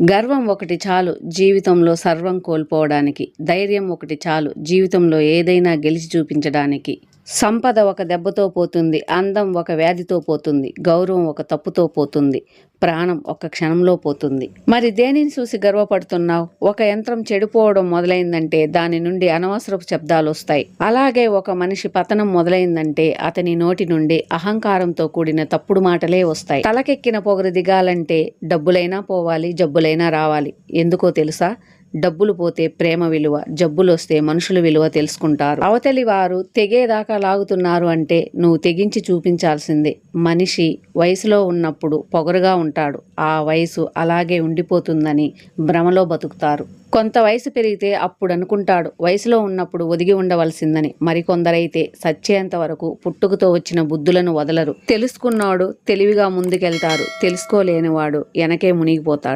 గర్వం ఒకటి చాలు జీవితంలో సర్వం కోల్పోవడానికి ధైర్యం ఒకటి చాలు జీవితంలో ఏదైనా గెలిచి చూపించడానికి. సంపద ఒక దెబ్బతో పోతుంది అందం ఒక వ్యాధితో పోతుంది గౌరవం ఒక తప్పుతో పోతుంది ప్రాణం ఒక క్షణంలో పోతుంది. మరి దేనిని చూసి గర్వపడుతున్నావు? ఒక యంత్రం చెడిపోవడం మొదలైందంటే దాని నుండి అనవసరపు శబ్దాలు వస్తాయి. అలాగే ఒక మనిషి పతనం మొదలైందంటే అతని నోటి నుండి అహంకారంతో కూడిన తప్పుడు మాటలే వస్తాయి. తలకెక్కిన పొగరు దిగాలంటే డబ్బులైనా పోవాలి జబ్బులైనా రావాలి. ఎందుకో తెలుసా? డబ్బులు పోతే ప్రేమ విలువ జబ్బులు వస్తే మనుషుల విలువ తెలుసుకుంటారు. అవతలి వారు తెగేదాకా లాగుతున్నారు అంటే నువ్వు తెగించి చూపించాల్సిందే. మనిషి వయసులో ఉన్నప్పుడు పొగరుగా ఉంటాడు. ఆ వయసు అలాగే ఉండిపోతుందని భ్రమలో బతుకుతారు. కొంత వయసు పెరిగితే అప్పుడు అనుకుంటాడు. వయసులో ఉన్నప్పుడు ఒదిగి ఉండవలసిందని. మరికొందరైతే సచ్చేంత వరకు పుట్టుకతో వచ్చిన బుద్ధులను వదలరు. తెలుసుకున్నాడు తెలివిగా ముందుకెళ్తారు. తెలుసుకోలేనివాడు వెనకే మునిగిపోతాడు.